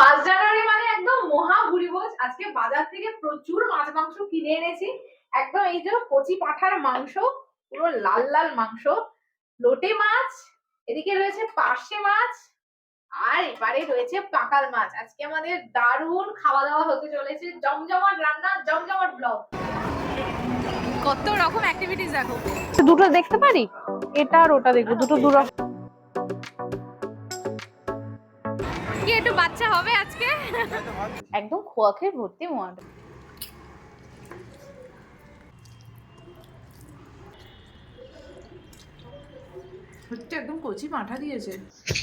পাঁচ জানুয়ারি মানে একদম মহা ভুরিভোজ। আজকে বাজার থেকে প্রচুর মাছ মাংস কিনে এনেছি। একদম এই যে কচি পাঠার মাংস পুরো লাল লাল মাংস। লোটে মাছ এদিকে রয়েছে পার্শে মাছ আর এবারে রয়েছে পাকাল মাছ। আজকে আমাদের দারুণ খাওয়া দাওয়া হতে চলেছে। জমজমাট রান্না জমজমাট ব্লগ কত রকম অ্যাক্টিভিটিস দেখো। দুটো দেখতে পারি? এটা আর ওটা দেখব। দুটো দু রকম। কি একটু বাচ্চা হবে আজকে? একদম খোয়া খেয়ে ভর্তি মোয়াটা হচ্ছে একদম কচি পাঁঠা দিয়েছে।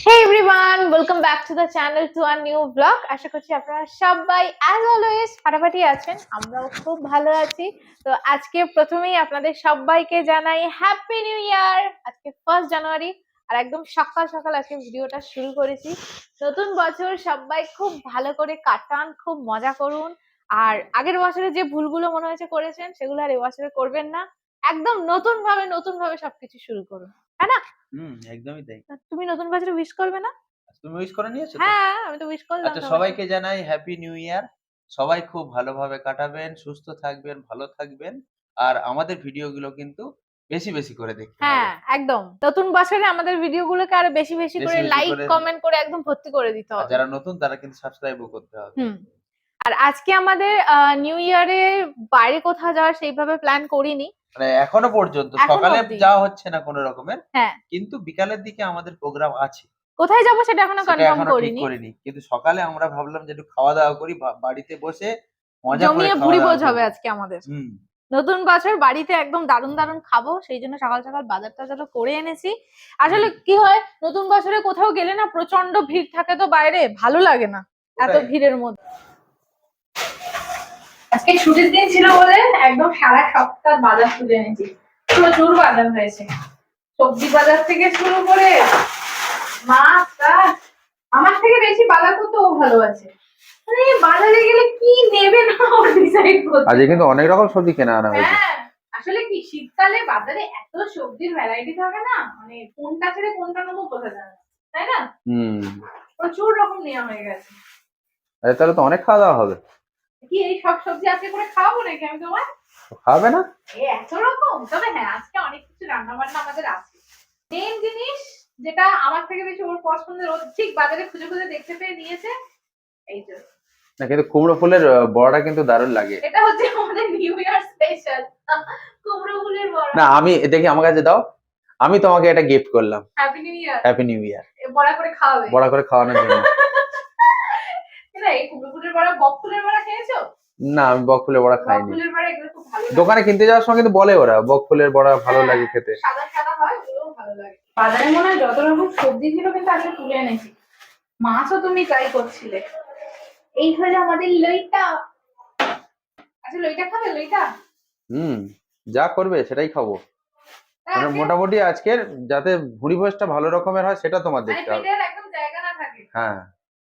Hey everyone welcome back to the channel to our new vlog আশা করছি আপনারা সবাই অ্যাজ অলওয়েজ ফাটাফাটি আছেন আমরাও খুব ভালো আছি। তো আজকে প্রথমেই আপনাদের সবাইকে জানাই হ্যাপি নিউ ইয়ার আজকে ফার্স্ট জানুয়ারি আর একদম সকাল সকাল আজকে ভিডিওটা শুরু করেছি। নতুন বছর সবাই খুব ভালো করে কাটান খুব মজা করুন। আর আগের বছরে যে ভুলগুলো মনে হয়েছে করেছেন সেগুলো আর এবছরে করবেন না। একদম নতুন ভাবে নতুন ভাবে সবকিছু শুরু করুন। হুম একদমই তাই। তুমি নতুন বছরে উইশ করবে না? তুমি উইশ করে নিয়েছো? হ্যাঁ আমি তো উইশ করলাম আচ্ছা। সবাইকে জানাই হ্যাপি নিউ ইয়ার সবাই খুব ভালোভাবে কাটাবেন সুস্থ থাকবেন ভালো থাকবেন। আর আমাদের ভিডিওগুলো কিন্তু বেশি বেশি করে দেখতে হ্যাঁ একদম। নতুন বছরে আমাদের ভিডিওগুলোকে আরও বেশি বেশি করে লাইক কমেন্ট করে একদম ভর্তি করে দিতে হবে। যারা নতুন তারা কিন্তু সাবস্ক্রাইবও করতে হবে। আর আজকে আমাদের নিউ ইয়ারে বাইরে কোথাও যাওয়ার সেইভাবে প্ল্যান করিনি। মানে এখনও পর্যন্ত সকালে যাওয়া হচ্ছে না কোনো রকমের। হ্যাঁ। কিন্তু বিকালের দিকে আমাদের প্রোগ্রাম আছে। কোথায় যাব সেটা এখনও কনফার্ম করিনি। করিনি। কিন্তু সকালে আমরা ভাবলাম যে একটু খাওয়া দাওয়া করি বাড়িতে বসে মজা করে জমিয়ে ভোজ হবে আজকে আমাদের। হুম। নতুন বছর বাড়িতে একদম দারুণ দারুণ খাব সেই জন্য সকাল সকাল বাজার টাজারও করে এনেছি। আসলে কি হয় নতুন বছরে কোথাও গেলে না প্রচণ্ড ভিড় থাকে তো বাইরে ভালো লাগে না এত ভিড়ের মধ্যে। আজকে ছুটির দিন ছিল বলে একদম সারা সপ্তাহ বাজার তুলে এনেছি। প্রচুর বাজার হয়েছে। সবজি বাজার থেকে শুরু করে মাছ আমার থেকে বেশি বাজার করতে ও ভালো আছে বাজারে গেলে কি নেবে না ডিসাইড করতে আজকে কিন্তু অনেক রকম সবজি কেনা আনা হয়েছে। হ্যাঁ আসলে কি শীতকালে বাজারে এত সবজির ভ্যারাইটি থাকে না মানে কোনটা ছেড়ে কোনটা নেব বোঝা যায় না তাই না? হুম। প্রচুর রকম নেওয়া হয়ে গেছে। আরে তাহলে তো অনেক খাওয়া দাওয়া হবে। কি এই সব সবজি আজকে করে খাওয়াবো নাকি আমি তোমার খাবে না? এ এত রকম? তবে হ্যাঁ আজকে অনেক কিছু রান্না বান্না আমাদের আছে। মেন জিনিস যেটা আমার থেকে বেশি ওর পছন্দের ও ঠিক বাজারে খুঁজে খুঁজে দেখতে পেয়ে নিয়েছে এই তো না কিন্তু কুমড়ো ফুলের বড়াটা কিন্তু দারুণ লাগে। এটা হচ্ছে আমাদের নিউ ইয়ার স্পেশাল কুমড়ো ফুলের বড়া। না আমি দেখি আমার কাছে দাও। আমি তোমাকে এটা গিফট করলাম। Happy new year happy new year বড়া করে খাওয়াবে। বড়া করে খাওয়ানোর জন্য। না এই কুমড়ো ফুলের বড়া বক ফুলের বড়া খেয়েছো? না আমি বক ফুলের বড়া খাইনি। ফুলের বড়া এগুলো খুব ভালো দোকানে কিনতে যাওয়ার সময় কিন্তু বলে ওরা বক ফুলের বড়া ভালো হ্যাঁ, লাগে খেতে। সাদা সাদা হয় ওগুলোও ভালো লাগে। বাজারে মনে হয় যত রকম সবজি ছিল কিন্তু আজকে তুলে এনেছি। মাছও তুমি ট্রাই করছিলে। এই হলো আমাদের লইটা। আচ্ছা লইটা খাবে? লইটা? হুম যা করবে সেটাই খাব। মানে মোটামুটি আজকের যাতে ভুড়ি ভোজটা ভালো রকমের হয় সেটা তোমার মানে দেখতে হবে। একদম জায়গা না থাকে। হ্যাঁ।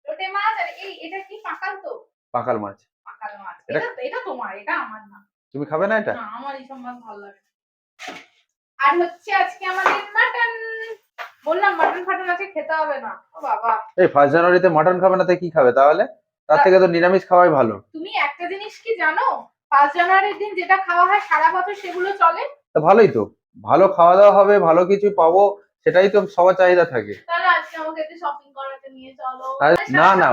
লোটে মাছ আর এই এটা কি পাকাল তো? পাকাল মাছ। পাকাল মাছ। এটা- এটা তোমার এটা আমার না। তুমি খাবে না এটা? না আমার এইসব মাছ ভালো লাগে আর হচ্ছে আজকে আমাদের মাটন। বললাম মাটন ফাটন আছে খেতে হবে না। ও বাবা। এই ফার্স্ট জানুয়ারিতে মাটন খাবে না তো কি খাবে তাহলে? তার থেকে তো নিরামিষ খাওয়াই ভালো। তুমি একটা জিনিস কি জানো? পাঁচ জানুয়ারির দিন যেটা খাওয়া হয় সারা বছর সেগুলো চলে? তা ভালোই তো। ভালো খাওয়া দাওয়া হবে ভালো কিছু পাবো সেটাই তো সবার চাহিদা থাকে। মানে না, না,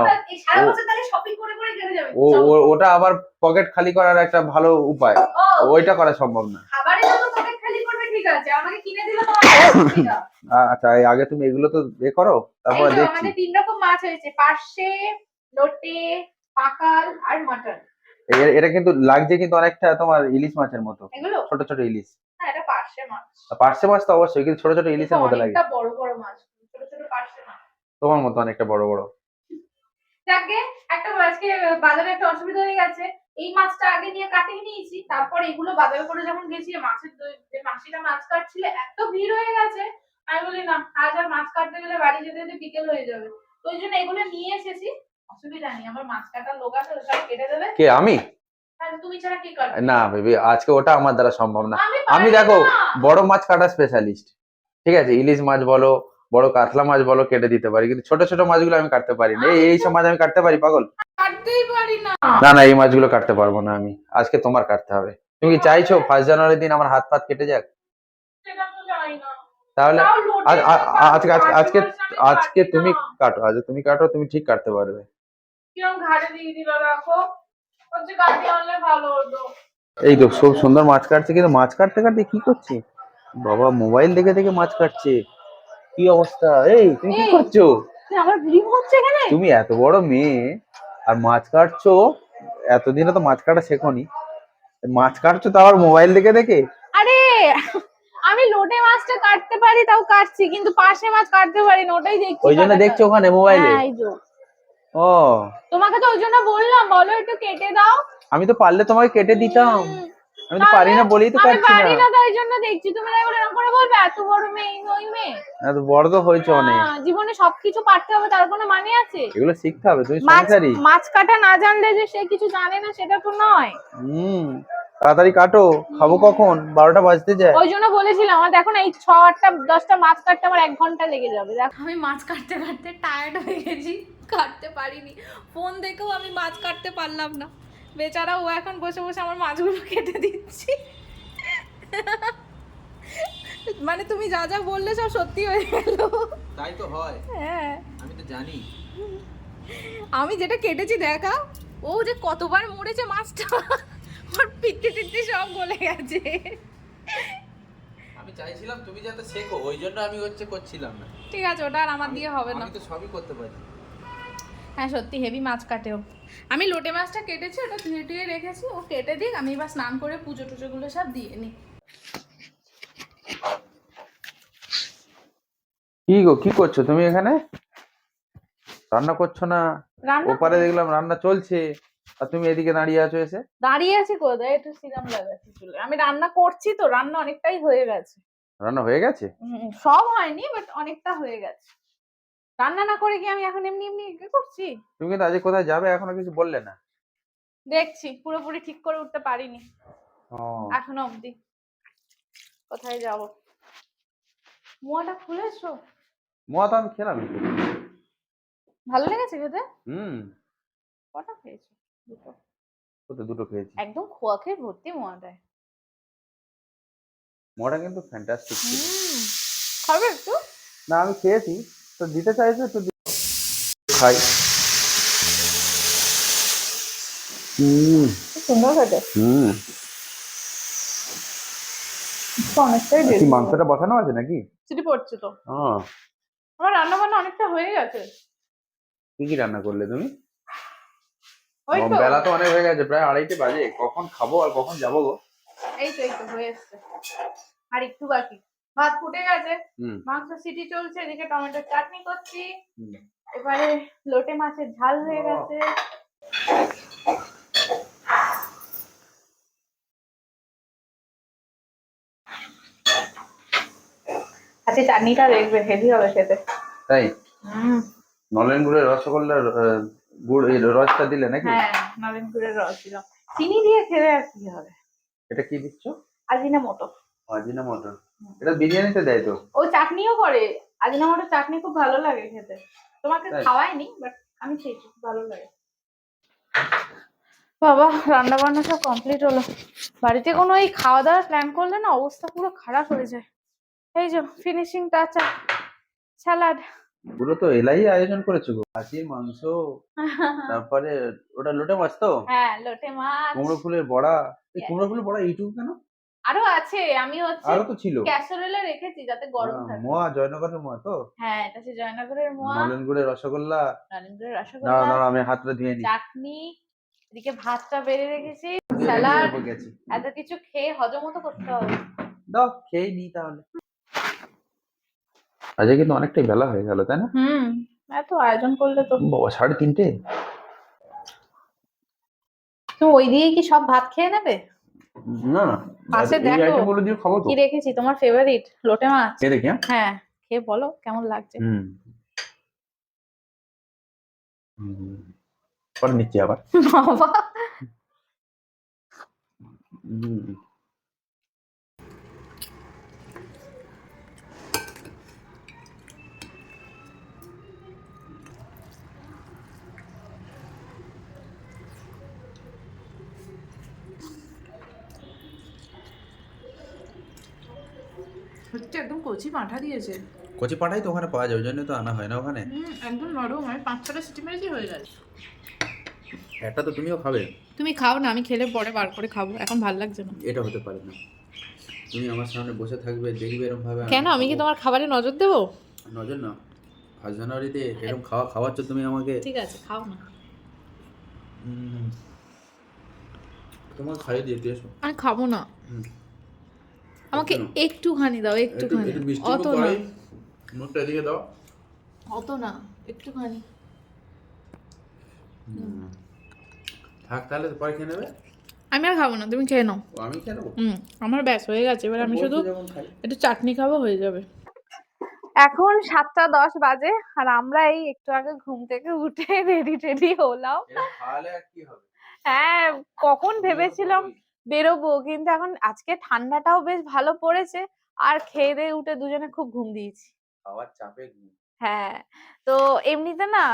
ও- ওটা আবার পকেট খালি করার একটা ভালো উপায়। ওইটা করা সম্ভব না। আচ্ছা আগে তুমি এগুলো তো এ করো তারপরে দেখছি। তিন রকম মাছ হয়েছে। পার্শে লোটে পাকাল আর মাটন। এটা কিন্তু লাগছে কিন্তু অনেকটা তোমার ইলিশ মাছের মতো। ছোট ছোট ইলিশ। হ্যাঁ এটা পার্শে মাছ। পার্শে মাছ তো অবশ্যই কিন্তু ছোট ছোট ইলিশের মতো লাগে। বড় বড় মাছ ছোট ছোট পার্শে মাছ। তোমার মতো অনেকটা বড় বড়। যাকে একটা আজকে বাজারে একটা অসুবিধা হয়ে গেছে এই মাছটা আগে নিয়ে কাটিয়ে নিয়েছি তারপর এগুলো বাজারে করে যখন গেছি মাছের যে মাসিটা মাছ কাটছিল এত ভিড় হয়ে গেছে আমি বলি না আজ আর মাছ কাটতে গেলে বাড়ি যেতে যেতে বিকেল হয়ে যাবে। তো ওই জন্য এগুলো নিয়ে এসেছি অসুবিধা নেই আমার মাছ কাটার লোক আছে সব কেটে দেবে। কে আমি? না বেবি আজকে ওটা আমার দ্বারা সম্ভব না। আমি দেখো বড় মাছ কাটা স্পেশালিস্ট ঠিক আছে? ইলিশ মাছ বলো বড় কাতলা মাছ বলো কেটে দিতে পারি। কিন্তু ছোট ছোট মাছগুলো আমি কাটতে পারি না। এই সব মাছ আমি কাটতে পারি পাগল? না। না এই মাছগুলো কাটতে পারব না আমি। আজকে তোমার কাটতে হবে। তুমি কি চাইছো? ফার্স্ট জানুয়ারির দিন আমার হাত ফাত কেটে যাক? তাহলে আজকে আজকে আজকে তুমি কাটো আজকে তুমি কাটো তুমি ঠিক কাটতে পারবে। কিরম ঘাড়ে দিয়ে দিল রাখো হচ্ছে কাটিয়ে আনলে ভালো হতো। এই তো খুব সুন্দর মাছ কাটছে কিন্তু মাছ কাটতে কাটতে কি করছে? বাবা মোবাইল দেখে দেখে মাছ কাটছে। কি অবস্থা? এই তুমি কি করছ? আমার ভিডিও হচ্ছে এখানে? তুমি এত বড় মেয়ে আর মাছ কাটছো? এতদিনে তো মাছ কাটা শেখনি। মাছ কাটছো তো আবার মোবাইল দেখে দেখে? আরে আমি লোটে মাছটা কাটতে পারি তাও কাটছি কিন্তু পাশে মাছ কাটতে পারি না ওটাই দেখছি ওই জন্য। দেখছ ওখানে মোবাইলে? হ্যাঁ। ও। তোমাকে তো ওই জন্য বললাম বলো একটু কেটে দাও। আমি তো পারলে তোমাকে কেটে দিতাম। আমি তো পারি না বলেই তো আমি কাটছি পারি না না তাই জন্য দেখছি তুমি না এগুলো এরকম করে বলবে? এত বড় মেয়ে ওই মেয়ে। এত বড় তো হয়েছে অনেক। হ্যাঁ, জীবনে সবকিছু পারতে হবে তার কোনো মানে আছে? এগুলো শিখতে হবে তুমি মাছ সংসারী। মাছ কাটা না জানলে যে সে কিছু জানে না সেটা তো নয়। হুম তাড়াতাড়ি কাটো। খাব কখন? বারোটা বাজতে যায়। ওই জন্য বলেছিলাম আমার দেখো না এই ছ আটটা দশটা মাছ কাটতে আমার এক ঘণ্টা লেগে যাবে। দেখো। আমি মাছ কাটতে কাটতে টায়ার্ড হয়ে গেছি। কাটতে পারিনি। ফোন দেখেও আমি মাছ কাটতে পারলাম না। বেচারা ও এখন বসে বসে আমার মাছগুলো কেটে দিচ্ছি। মানে তুমি যা যা বললে সব সত্যি হয়ে গেল। তাই তো হয়। হ্যাঁ। আমি তো জানি। আমি যেটা কেটেছি দেখা ও যে কতবার মরেছে মাছটা ওর পিত্তি টিত্তি সব গলে গেছে। আমি চাইছিলাম তুমি যাতে শেখো ওই জন্য আমি হচ্ছে করছিলাম না। ঠিক আছে ওটা আর আমার দিয়ে হবে না। আমি তো সবই করতে পারি। হ্যাঁ সত্যি হেভি মাছ কাটেও। আমি লোটে মাছটা কেটেছি ওটা ধুয়ে টুয়ে রেখেছি ও কেটে দিক আমি এবার স্নান করে পুজো টুজোগুলো সব দিয়ে নিই। কি গো কি করছ তুমি এখানে? রান্না করছ না? ওপারে দেখলাম রান্না চলছে। আর তুমি এদিকে দাঁড়িয়ে আছো এসে? দাঁড়িয়ে আছি কোথায়? একটু সিরাম লাগাচ্ছি চুলে। আমি রান্না করছি তো রান্না অনেকটাই হয়ে গেছে। রান্না হয়ে গেছে? সব হয়নি বাট অনেকটা হয়ে গেছে। রান্না না করে কি আমি এখন এমনি এমনি কি করছি? তুমি কিন্তু আজকে কোথায় যাবে এখনও কিছু বললে না। দেখছি পুরোপুরি ঠিক করে উঠতে পারিনি। এখনও অবধি। কোথায় যাব? মোয়াটা খুলেছো? মোয়া তো আমি খেলাম। ভালো লেগেছে খেতে? হুম। কটা খেয়েছো? দুটো। কত দুটো খেয়েছি। একদম খোয়া খেয়ে ভর্তি মোয়াটায়। মোয়াটা কিন্তু ফ্যান্টাস্টিক খাবে একটু? না আমি খেয়েছি। তো দিতে চাইছো তো খাই। হুম। সুন্দর খেতে হুম। অনেকটাই কি মাংসটা বসানো আছে নাকি? সিটি পড়ছে তো। আমার রান্না বান্না অনেকটা হয়ে গেছে। কি কি রান্না করলে তুমি? বেলা তো অনেক হয়ে গেছে প্রায় আড়াইটে বাজে। কখন খাব আর কখন যাব গো? এই তো এই তো হয়ে এসছে। আর একটু বাকি। ভাত ফুটে গেছে। মাংস সিটি চলছে এদিকে টমেটোর চাটনি করছি। এবারে লোটে মাছের ঝাল হয়ে গেছে। আচ্ছা চাটনিটা দেখবে হেভি হবে খেতে। তাই? নলেন গুড়ের রসগোল্লার আহ, গুড় রসটা দিলে নাকি? হ্যাঁ নলেন গুড়ের রস দিলাম। চিনি দিয়ে খেলে আর কি হবে? এটা কি দিচ্ছ? আজিনা মোটো আজিনা মটর হুম। এটা বিরিয়ানিতে দেয় তো। ও চাটনিও করে। আজিনা মোটো চাটনি খুব ভালো লাগে খেতে। তোমাকে? খাওয়াইনি বাট আমি খেয়েছি খুব ভালো লাগে। বাবা রান্না বান্না সব কমপ্লিট হলো। বাড়িতে কোনো এই খাওয়া দাওয়ার প্ল্যান করলে না অবস্থা পুরো খারাপ হয়ে যায়। এই যে ফিনিশিং টাচ স্যালাড পুরো তো এলাই আয়োজন করেছ গো। খাসির মাংস তারপরে ওটা লোটে মাছ তো? হ্যাঁ লোটে মাছ। কুমড়ো ফুলের বড়া। এই কুমড়ো ফুলের বড়া ইউটিউব কেন? আরও আছে আমি হচ্ছে আরও তো ছিল। ক্যাসারোলে রেখেছি যাতে গরম থাকে। মোয়া জয়নগরের মোয়া তো? হ্যাঁ এটা হচ্ছে জয়নগরের মোয়া। নলেন গুড়ের রসগোল্লা। দাঁড়া রসগোল্লা। দাঁড়া আমি হাতটা ধুয়ে নিই। চাটনি এদিকে ভাতটা বেড়ে রেখেছি স্যালাড। এত কিছু খেয়ে হজম তো করতে হবে। দাও খেয়ে নি তাহলে। আজকে কিন্তু অনেকটাই বেলা হয়ে গেল তাই না? হুম এত আয়োজন করলে তো। বাবা সাড়ে তিনটে? তুমি ওই দিয়ে কি সব ভাত খেয়ে নেবে? না পাশে দেখো। গুলো খাব তো। কি রেখেছি তোমার ফেভারিট লোটে মাছ। খেয়ে দেখি হ্যাঁ? হ্যাঁ খেয়ে বলো কেমন লাগছে? হুম। হুম। পরে নিচ্ছি আবার। বাবা। হুম। হচ্ছে একদম কচি পাঁঠা দিয়েছে। কচি পাঠাই তো ওখানে পাওয়া যায় ওই জন্য তো আনা হয় না ওখানে? একদম নরম আমি পাঁচ ছটা সিটি মেরেছি হয়ে গেছে। একটা তো তুমিও খাবে। তুমি খাও না আমি খেলে পরে বার করে খাব এখন ভালো লাগছে না। এটা হতে পারে না। তুমি আমার সামনে বসে থাকবে দেখবে এরকম ভাবে কেন আমি কি তোমার খাবারে নজর দেবো? নজর না ফার্স্ট জানুয়ারিতে এরকম খাওয়া খাওয়াচ্ছ তুমি আমাকে। ঠিক আছে খাও না। তোমাকে খাইয়ে দিয়ে দিয়েছ আমি খাব না। হুম। আমাকে? একটুখানি দাও একটু একটুখানি। অত না। মুখটা এদিকে দাও। অত না একটুখানি। থাক তাহলে পরে খেয়ে নেবে? আমি আর খাব না তুমি খেয়ে নাও। আমি খেয়ে নেব? হুম আমার ব্যাস হয়ে গেছে এবার আমি শুধু। একটু চাটনি খাব হয়ে যাবে। এখন সাতটা দশ বাজে আর আমরা এই একটু আগে ঘুম থেকে উঠে রেডি টেডি হলাম হ্যাঁ কখন ভেবেছিলাম বেরোবো। কিন্তু এখন আজকে ঠান্ডাটাও বেশ ভালো পড়েছে। আর খেয়ে দিয়ে উঠে দুজনে খুব ঘুম দিয়েছি। খাওয়ার চাপে ঘুম। হ্যাঁ তো এমনিতে না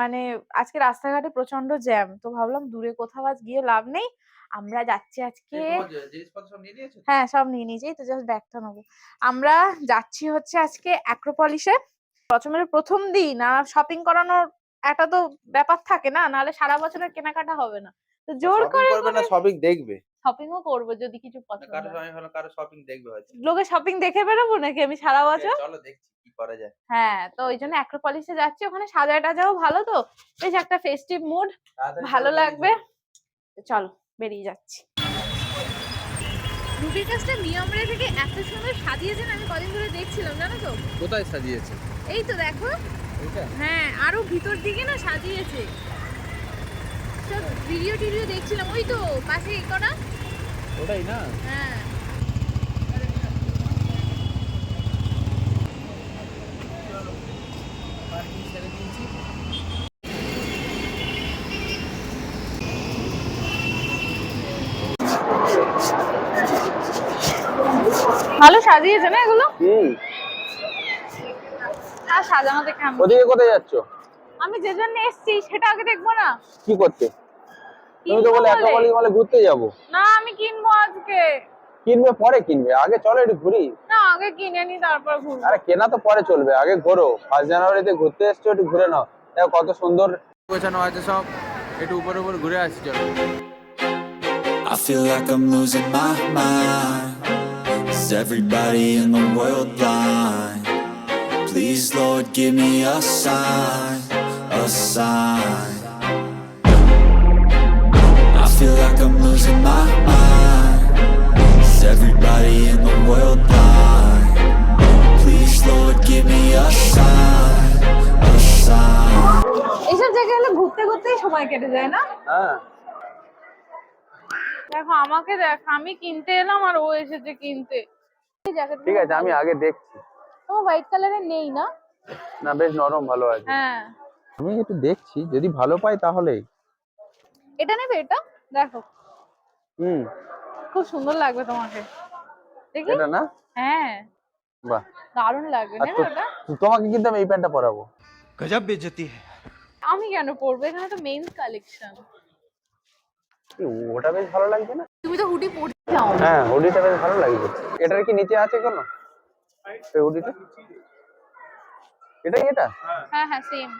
মানে আজকে রাস্তাঘাটে প্রচণ্ড জ্যাম। তো ভাবলাম দূরে কোথাও আজ গিয়ে লাভ নেই। আমরা যাচ্ছি আজকে? হ্যাঁ সব নিয়ে নিয়েছি। তো জাস্ট ব্যাগটা নেব। আমরা যাচ্ছি হচ্ছে আজকে অ্যাক্রোপলিসে প্রথমে প্রথম দিন আর শপিং করানোর একটা তো ব্যাপার থাকে না। নাহলে সারা বছরের কেনাকাটা হবে না। তো জোর করে শপিং দেখবে। শপিংও করব যদি কিছু না, পছন্দ কারও হয়। আমি ভালো কারও শপিং দেখবে হয়তো। লোকে শপিং দেখে বেরোবো নাকি? আমি সারা বছর? চলো দেখছি কি করা যায়। হ্যাঁ তো ওই জন্য অ্যাক্রোপলিসে যাচ্ছি। ওখানে সাজা টাজাও ভালো তো। বেশ একটা ফেস্টিভ মুড ভালো লাগবে। চলো বেরিয়ে যাচ্ছি। রুটির কাজটা নিয়মরে থেকে এত সুন্দর সাজিয়েছেন আমি কদিন ধরে দেখছিলাম জানো তো? কোথায় সাজিয়েছে? এই তো দেখো। হ্যাঁ আরও ভিতর দিকে না সাজিয়েছে। সব ভিডিও টিডিও দেখছিলাম। ওই তো পাশে এই ওটাই না? হ্যাঁ। ভালো সাজিয়েছে না এগুলো? হুম। আর সাজানো দেখে আমি ওদিকে কোথায় যাচ্ছ? আমি যে জন্য এসছি সেটা আগে দেখব না। কি করতে? তুমি তো বলে বলে। অ্যাকোয়ারিয়ামে মলে ঘুরতে যাব। না আমি কিনবো আজকে। কিনবে পরে কিনবে। আগে চলো একটু ঘুরি। না আগে কিনে নি তারপর ঘুরবো। আরে কেনা তো পরে চলবে। আগে ঘোরো। ফার্স্ট জানুয়ারিতে ঘুরতে এসছো একটু ঘুরে নাও। দেখো কত সুন্দর গোছানো আছে সব। একটু উপর উপর ঘুরে আসি চলো। I feel like I'm losing my mind. Is everybody in the world blind? Please, Lord, give me a sign, a sign. I feel like I'm losing my mind. Is everybody in the world blind? Please, Lord, give me a sign, a sign. এইসব জায়গায় হলে ঘুরতে ঘুরতেই সময় কেটে যায় না হ্যাঁ দেখো আমাকে দেখ আমি কিনতে এলাম আর ও এসেছে কিনতে এই জ্যাকেট ঠিক আছে আমি আগে দেখছি তোমার হোয়াইট কালারের নেই না না বেশ নরম ভালো আছে হ্যাঁ আমি একটু দেখছি যদি ভালো পাই তাহলে এটা নেবে এটা? দেখো। হুম। খুব সুন্দর লাগবে তোমাকে। দেখি এটা না? হ্যাঁ। বাহ। দারুণ লাগবে না এটা? তোমাকে কিন্তু আমি এই প্যান্টটা পরাবো। গজব বেজতি আমি কেন পরবো? এখানে তো মেইন কালেকশন ওটা বেশ ভালো লাগবে না? তুমি তো হুডি পরে যাও হ্যাঁ হুডিটা বেশ ভালো লাগবে এটার কি নিচে আছে কোনো? এই হুডিটা? এটা এটা? হ্যাঁ হ্যাঁ সেম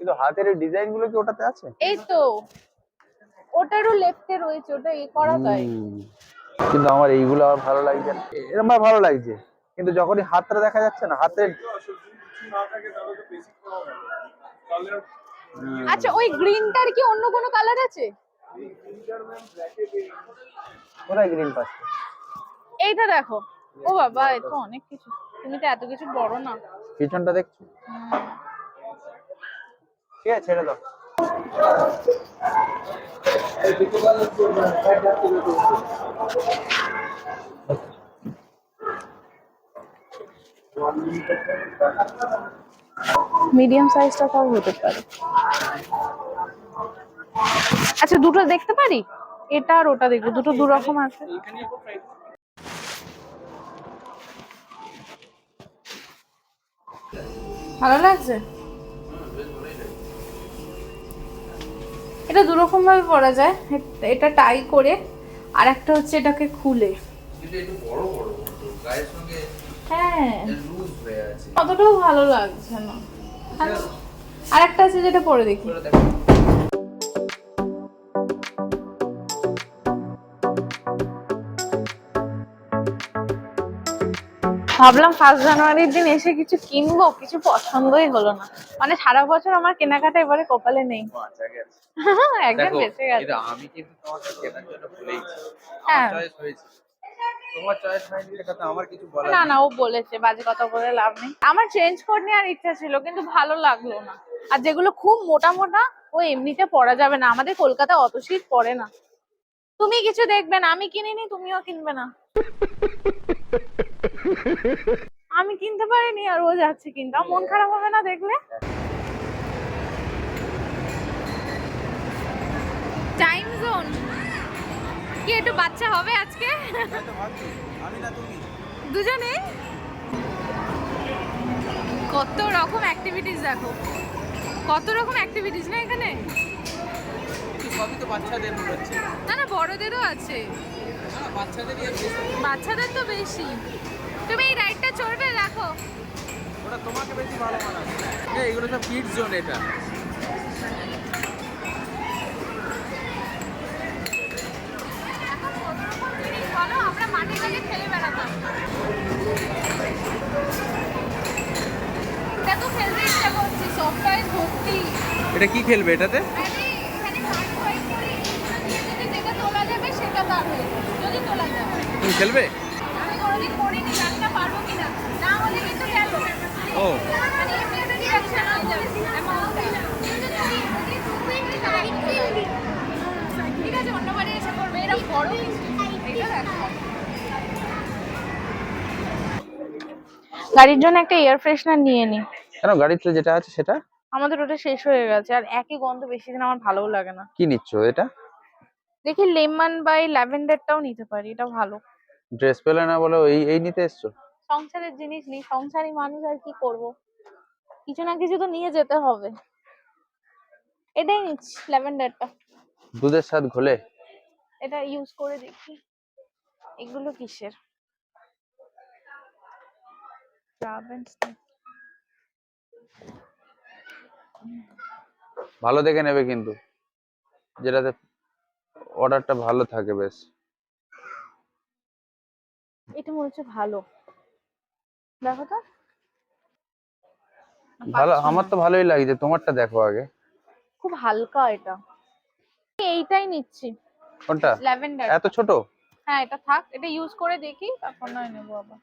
কিন্তু হাতের ডিজাইনগুলো কি ওটাতে আছে? এই তো। ওটারও লেফটে রয়েছে ওটা এ করা হুম। কিন্তু আমার এইগুলো আমার ভালো লাগছে এরকম ভালো লাগছে। কিন্তু যখনই হাতটা দেখা যাচ্ছে না হাতের আচ্ছা ওই গ্রিনটার কি অন্য কোনো কালার আছে? কোথায় গ্রিন পাচ্ছে? এইটা দেখো। ও বাবা এ তো অনেক কিছু। তুমি তো এত কিছু বড় না। পিছনটা দেখছ? ঠিক আছে, ছেড়ে দাও। মিডিয়াম সাইজটা তাও হতে পারে। আচ্ছা দুটো দেখতে পারি? এটা আর ওটা দেখব, দুটো দু রকম আছে। ভালো লাগছে? এটা দুরকমভাবে রকম ভাবে পরা যায়। এটা টাই করে আর একটা হচ্ছে এটাকে খুলে। কিন্তু একটু বড় বড় কিন্তু গায়ের সঙ্গে হ্যাঁ। অতটাও ভালো লাগছে না। আর একটা আছে যেটা পরে দেখি। ভাবলাম ফার্স্ট জানুয়ারির দিন এসে কিছু কিনবো কিছু পছন্দই হলো না। মানে সারা বছর আমার কেনাকাটা এবারে কপালে নেই। একদম বেঁচে গেছে। আমি কিন্তু তোমাকে কেনার জন্য বলেইছি। হ্যাঁ। আমার চয়েস হয়েছে। তোমার চয়েস হয়নি এটা আমার কিছু বলার না না ও বলেছে বাজে কথা বলে লাভ নেই। আমার চেঞ্জ কোড নেওয়ার ইচ্ছা ছিল কিন্তু ভালো লাগল না। আর যেগুলো খুব মোটা মোটা ও এমনিতে পরা যাবে না। আমাদের কলকাতা অত শীত পড়ে না। তুমি কিছু দেখবে না আমি কিনিনি তুমিও কিনবে না। আমি কিনতে পারিনি আর ও যাচ্ছে কিনতে। মন খারাপ হবে না দেখলে? টাইম জোন কি একটু বাচ্চা হবে আজকে? দুজনে? কত রকম অ্যাক্টিভিটিস দেখো। কত রকম অ্যাক্টিভিটিস না এখানে? সবই তো বাচ্চাদের হচ্ছে। না না বড়দেরও আছে। বাচ্চাদের তো বেশি। তুমি এই রাইডটা চড়বে দেখো ওটা তোমাকে বেশি ভালো মানাবে এগুলো সব কিডস জোন এটা। বলো আমরা মাঠে খেলে বেড়াতাম এটা তো খেলতে ইচ্ছা করছে সফটওয়্যার ভর্তি এটা কি খেলবে এটাতে? যেটা তোলা যাবে সেটা তার যদি তোলা যাবে। তুমি খেলবে? আমি কোনোদিন করিনি দেখো গাড়ির জন্য একটা এয়ার ফ্রেশনার নিয়ে নি। কেন গাড়িতে যেটা আছে সেটা? আমাদের ওটা শেষ হয়ে গেছে আর একই গন্ধ বেশি দিন আমার ভালোও লাগে না। কি নিচ্ছ এটা? দেখি লেমন বাই ল্যাভেন্ডারটাও নিতে পারি এটা ভালো। ড্রেস পেলে না বলে এই এই নিতে এসছো? সংসারের জিনিস নেই সংসারী মানুষ আর কি করব? কিছু না কিছু তো নিয়ে যেতে হবে। এটাই নিচ্ছি ল্যাভেন্ডারটা। দুধের স্বাদ ঘোলে। এটা ইউজ করে দেখি এগুলো কিসের. ভালো দেখে নেবে কিন্তু যেটাতে অর্ডারটা ভালো থাকে বেশ। এটা মনে হচ্ছে ভালো। দেখো তো। ভালো আমার তো ভালোই লাগছে তোমারটা দেখো আগে। খুব হালকা এটা। এইটাই নিচ্ছি। কোনটা? ল্যাভেন্ডার এত ছোট? হ্যাঁ এটা থাক এটা ইউজ করে দেখি তারপর নয় নেব আবার।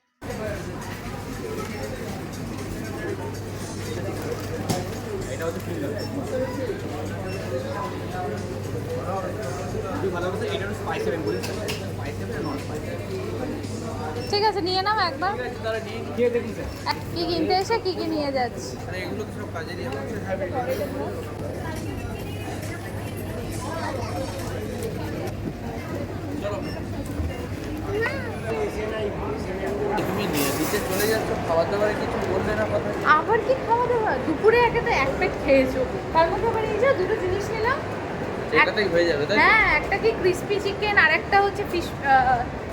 ঠিক আছে নিয়ে নাও একবার। কি কিনতে এসে কি কি নিয়ে যাচ্ছি? আবার কি খাওয়া দাওয়া? দুপুরে একে তো এক প্লেট খেয়েছো। তার মধ্যে আবার এই যে দুটো জিনিস নিলাম। সেটাতেই হয়ে যাবে তাই হ্যাঁ একটা কি ক্রিস্পি চিকেন আর একটা হচ্ছে ফিশ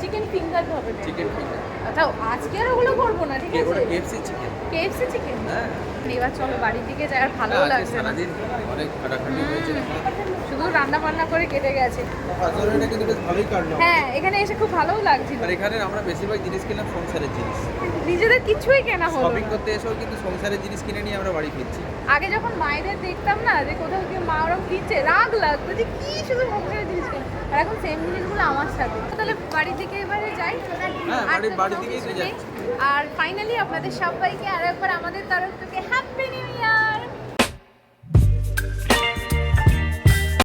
চিকেন ফিঙ্গার হবে চিকেন ফিঙ্গার আচ্ছা আজকে আর ওগুলো করব না ঠিক আছে? কেএফসি চিকেন কেএফসি চিকেন হ্যাঁ। এবার চলো বাড়ির দিকে যাই আর ভালো লাগছে না। অনেক খাটাখাটি হয়েছে। শুধু রান্না বান্না করে কেটে গেছে। হাজারটা কিন্তু বেশ ভালোই কাটলো হ্যাঁ এখানে এসে খুব ভালোও লাগছিল। আর এখানে আমরা বেশিরভাগ জিনিস কিনলাম সংসারের জিনিস। নিজেদের কিছুই কেনা হলো শপিং করতে এসেও কিন্তু সংসারের জিনিস কিনে নিয়ে আমরা বাড়ি ফিরছি। আগে যখন মায়েদের দেখতাম না যে কোথাও কেউ মা ওরকম কিনছে রাগ লাগতো যে কি শুধু সংসারের জিনিস কেনে আর এখন সেম জিনিসগুলো আমার সাথে। তাহলে বাড়ি থেকে এবারে যাই। হ্যাঁ। আর ফাইনালি আপনাদের সবাইকে আর একবার আমাদের তরফ থেকে হ্যাপি নিউ ইয়ার